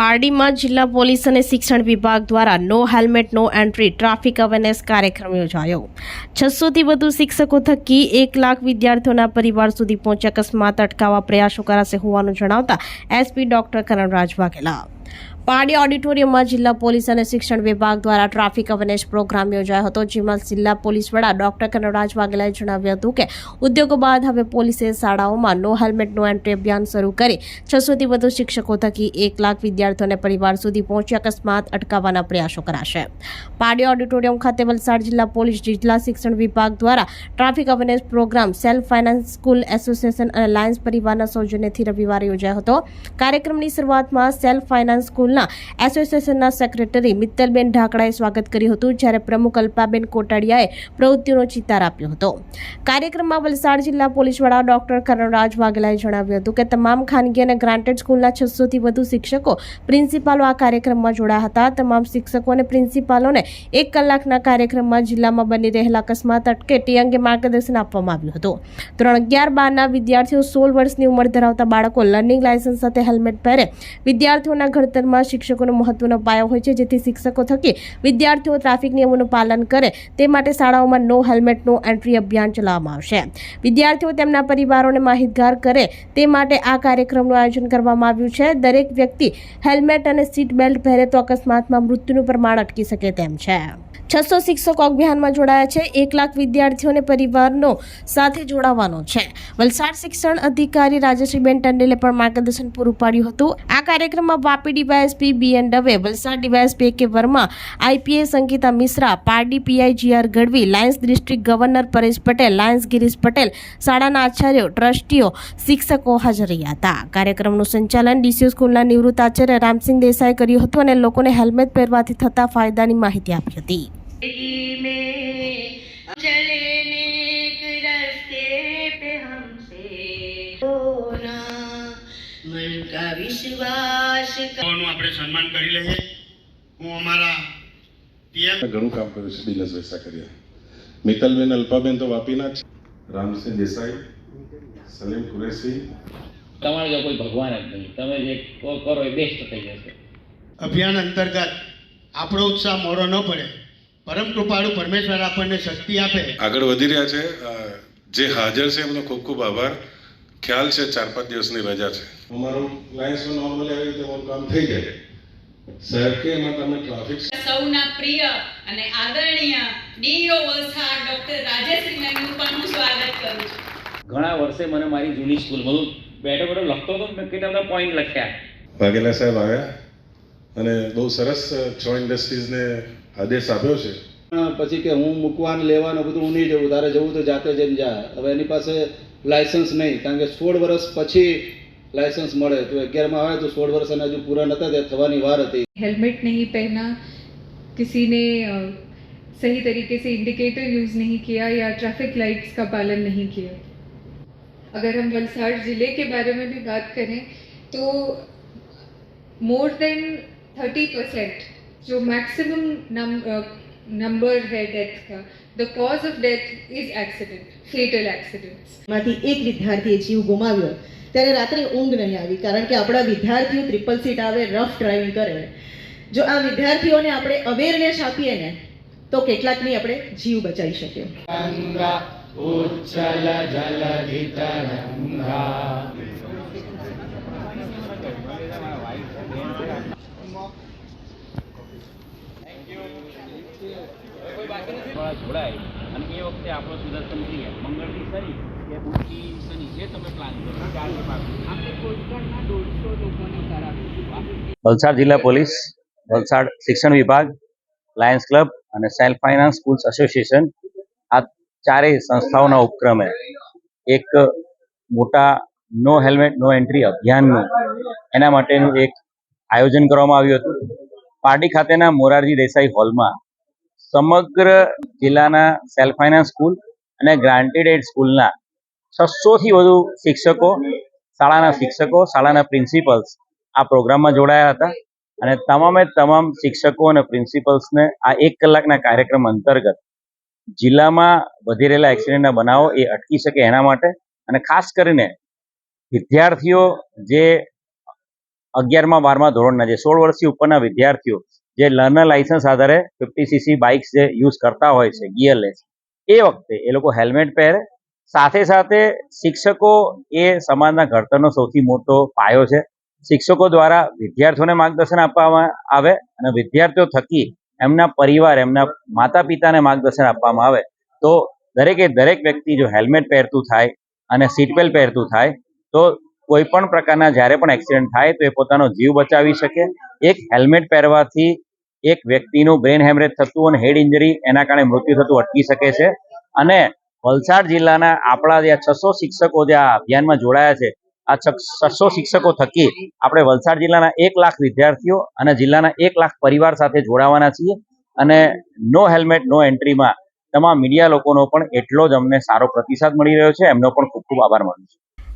પારડીમાં જિલ્લા પોલીસ અને શિક્ષણ વિભાગ દ્વારા no helmet, no entry, traffic awareness કાર્યક્રમ યોજાયો. છસોથી વધુ શિક્ષકો થકી એક લાખ વિદ્યાર્થીઓના પરિવાર સુધી પહોંચી અકસ્માત અટકાવવા પ્રયાસો કરાશે હોવાનું જણાવતા એસપી ડોક્ટર કરણરાજ વાઘેલા પારડી ઓડિટોરિયમમાં જિલ્લા પોલીસ અને શિક્ષણ વિભાગ દ્વારા ટ્રાફિક અવેરનેસ પ્રોગ્રામ યોજાયો હતો, જેમાં જિલ્લા પોલીસ વડા ડોક્ટર કનરાજ વાઘેલાએ જણાવ્યું હતું કે, ઉદ્યોગો બાદ હવે પોલીસે શાળાઓમાં નો હેલ્મેટ, નો એન્ટ્રી અભિયાન શરૂ કરી છસોથી વધુ શિક્ષકો થકી એક લાખ વિદ્યાર્થીઓને પરિવાર સુધી પહોંચી અકસ્માત અટકાવવાના પ્રયાસો કરાશે. પાડી ઓડિટોરિયમ ખાતે વલસાડ જિલ્લા પોલીસ, જિલ્લા શિક્ષણ વિભાગ દ્વારા traffic awareness program, self finance school association અને લાયન્સ પરિવારના સૌજન્યથી રવિવારે યોજાયો હતો. કાર્યક્રમની શરૂઆતમાં સેલ્ફ ફાઇનાન્સ સ્કૂલના એસોસિએશનના સેક્રેટરી મિત્તલબેન ઢાકડાએ સ્વાગત કર્યું હતું, જ્યારે પ્રમુખ અલ્પાબેન કોટાડિયાએ પ્રવૃત્તિનો ચિતાર આપ્યો હતો. કાર્યક્રમમાં વલસાડ જિલ્લા પોલીસ વડા ડોક્ટર કરણરાજ વાઘેલાએ જણાવ્યું હતું કે, તમામ ખાનગી અને ગ્રાન્ટેડ સ્કૂલના છસોથી વધુ શિક્ષકો પ્રિન્સિપાલો આ કાર્યક્રમમાં જોડાયા હતા. તમામ શિક્ષકો અને પ્રિન્સિપાલોને એક કલાકના કાર્યક્રમમાં જિલ્લામાં બની રહેલા અકસ્માત અટકે તે અંગે માર્ગદર્શન આપવામાં આવ્યું હતું. ધોરણ અગિયાર બારના વિદ્યાર્થીઓ સોળ વર્ષની ઉંમર ધરાવતા બાળકો લર્નિંગ લાયસન્સ સાથે હેલ્મેટ પહેરે વિદ્યાર્થીઓના ઘડતરમાં શિક્ષકોનો મહત્વનો પાયો હોય છે જેથી શિક્ષકો થકી વિદ્યાર્થીઓ ટ્રાફિક નિયમોનું પાલન કરે તે માટે શાળાઓમાં નો હેલ્મેટનો એન્ટ્રી અભિયાન ચલાવવામાં આવશે. વિદ્યાર્થીઓ તેમના પરિવારોને માહિતગાર કરે તે માટે આ કાર્યક્રમનું આયોજન કરવામાં આવ્યું છે. દરેક વ્યક્તિ હેલ્મેટ અને સીટ બેલ્ટ પહેરે તો અકસ્માતમાં મૃત્યુનું પ્રમાણ અટકી શકે તેમ છે. છસો શિક્ષકો અભિયાનમાં જોડાયા છે. એક લાખ વિદ્યાર્થીઓને પરિવારનો સાથે જોડાવાનો છે. વલસાડ શિક્ષણ અધિકારી રાજેશ્રીબેન ટંડેલે પણ માર્ગદર્શન પૂરું પાડ્યું હતું. આ કાર્યક્રમમાં Vapi DYSP B N Dave, Valsad DYSP K Verma IPS Sangeeta Mishra, Pardi PI GR Gadhvi, Lions district governor Paresh Patel, Lions Girish Patel, શાળાના આચાર્યો, ટ્રસ્ટીઓ, શિક્ષકો હાજર રહ્યા હતા. કાર્યક્રમનું સંચાલન ડીસી સ્કૂલના નિવૃત્ત આચાર્ય રામસિંહ દેસાઈ કર્યું હતું અને લોકોને હેલ્મેટ પહેરવાથી થતા ફાયદાની માહિતી આપી હતી. में चले नेक रास्ते पे हमसे होना मन का विश्वास का નું આપણે સન્માન કરી લઈએ હું અમારા પીએમ ઘણું કામ કર્યું છે દિનેશ વૈસાકરિયા મિત્તલબેન અલ્પાબેન તો વાપીના જ રામસિંહ દેસાઈ સલીમ કુરેશી તમારે જો કોઈ ભગવાન જ નહીં તમે જે કહો કરો એ બેસ્ટ થઈ જશે અભિયાન અંતર્ગત આપણો ઉત્સાહ મોડો ન પડે પરમ કૃપાળુ પરમેશ્વર આપણને શક્તિ આપે. આગળ વધી રહ્યા છે. જે હાજર છે એમનો ખૂબ ખૂબ આભાર. ખ્યાલ છે ચાર પાંચ દિવસની રજા છે. અમારું લાયન્સમાં નોર્મલી આવી રીતે અમારું કામ થઈ જાય? સાહેબ કે એમાં તમે ટ્રાફિક સૌના પ્રિય અને આદરણીય ડીઓ વલસાડ ડોક્ટર રાજેશ્રી મેમનું પણ હું સ્વાગત કરું છું. ઘણા વર્ષે મને મારી જૂની સ્કૂલમાં હું બેઠો બેઠો લખતો હતો ને મેં કેટલા બધા પોઈન્ટ લખ્યા. વાઘેલા સાહેબ આવ્યા અને બહુ સરસ છ ઇન્ડસ્ટ્રીઝને આદેશ આપ્યો છે પણ પછી કે હું મૂકવાનું લેવાનું બધું હું નહીં જવું તારે જવું તો જાતે જઈને જા હવે એની પાસે લાયસન્સ નહીં કારણ કે સોળ વર્ષ પછી લાયસન્સ મળે તો અગિયારમાં આવે તો સોળ વર્ષ એના હજુ પૂરા નતા તે થવાની વાર હતી हेलमेट नहीं पहना किसी ने अ, सही तरीके से इंडिकेटर यूज़ नहीं किया या ट्रैफिक लाइट्स का पालन नहीं किया अगर हम वलसाड़ ज़िले के बारे में भी बात करें तो मोर देन थर्टी परसेंट जो मैक्सिमम नंबर है डेथ का the cause of death is accident fatal accidents માંથી એક વિદ્યાર્થીએ જીવ ગુમાવ્યો ત્યારે રાત્રે ઊંઘ નહીં આવી કારણ કે આપણા વિદ્યાર્થીઓ ટ્રિપલ સીટ આવે રફ ડ્રાઇવિંગ કરે જો આ વિદ્યાર્થીઓને આપણે અવેરનેસ આપીએ ને તો કેટલાકની આપણે જીવ બચાવી શકીએ થોડા જોડાય અને એ વખતે આપણો સુદર્શન ક્રિય મંગળથી શનિ કે બુધથી શનિ જે તમે પ્લાન કરો. ચારથી આપણે કોઈપણના દોઢસો લોકોને કરાવીશું વલસાડ જિલ્લા પોલીસ વલસાડ શિક્ષણ વિભાગ લાયન્સ ક્લબ અને સેલ્ફ ફાઇનાન્સ સ્કૂલ્સ એસોસિએશન આ ચારેય સંસ્થાઓના ઉપક્રમે એક મોટા નો હેલ્મેટ નો એન્ટ્રી અભિયાનનું એના માટેનું એક આયોજન કરવામાં આવ્યું હતું. પાર્ટી ખાતેના મોરારજી દેસાઈ હોલમાં સમગ્ર જિલ્લાના સેલ્ફ ફાઇનાન્સ સ્કૂલ અને ગ્રાન્ટેડ એડ સ્કૂલના છસોથી વધુ શિક્ષકો, શાળાના શિક્ષકો, શાળાના પ્રિન્સિપલ્સ આ પ્રોગ્રામમાં જોડાયા હતા. અને તમામે તમામ શિક્ષકો અને પ્રિન્સિપલ્સને આ એક કલાકના કાર્યક્રમ અંતર્ગત જિલ્લામાં વધી રહેલા એક્સિડન્ટના બનાવો એ અટકી શકે એના માટે અને ખાસ કરીને વિદ્યાર્થીઓ જે અગિયારમાં બારમા ધોરણના જે સોળ વર્ષથી ઉપરના વિદ્યાર્થીઓ જે લર્નર લાઇસન્સ આધારે ફિફ્ટી સીસી બાઇક્સ જે યુઝ કરતા હોય છે ગિયરલેસ એ વખતે એ લોકો હેલ્મેટ પહેરે, સાથે સાથે શિક્ષકો એ સમાજના ઘડતરનો સૌથી મોટો પાયો છે. શિક્ષકો દ્વારા વિદ્યાર્થીઓને માર્ગદર્શન આપવામાં આવે અને વિદ્યાર્થીઓ થકી એમના પરિવાર, એમના માતા પિતાને માર્ગદર્શન આપવામાં આવે. તો દરેકે દરેક વ્યક્તિ જો હેલ્મેટ પહેરતું થાય અને સીટ બેલ્ટ પહેરતું થાય, તો કોઈ પણ પ્રકારના જ્યારે પણ એક્સિડન્ટ થાય તો એ પોતાનો જીવ બચાવી શકે. એક હેલ્મેટ પહેરવાથી એક વ્યક્તિનું બ્રેન હેમરેજ થતું અને હેડ ઇન્જરી એના કારણે મૃત્યુ થતું અટકી શકે છે. અને વલસાડ જિલ્લાના આપણા જે છસો શિક્ષકો જે અભિયાનમાં જોડાયા છે, આ છસો શિક્ષકો થકી આપણે વલસાડ જિલ્લાના એક લાખ વિદ્યાર્થીઓ અને જિલ્લાના એક લાખ પરિવાર સાથે જોડાવાના છીએ. અને નો હેલ્મેટ, નો એન્ટ્રીમાં તમામ મીડિયા લોકોનો પણ એટલો જ અમને સારો પ્રતિસાદ મળી રહ્યો છે. એમનો પણ ખૂબ ખૂબ આભાર માનું છું.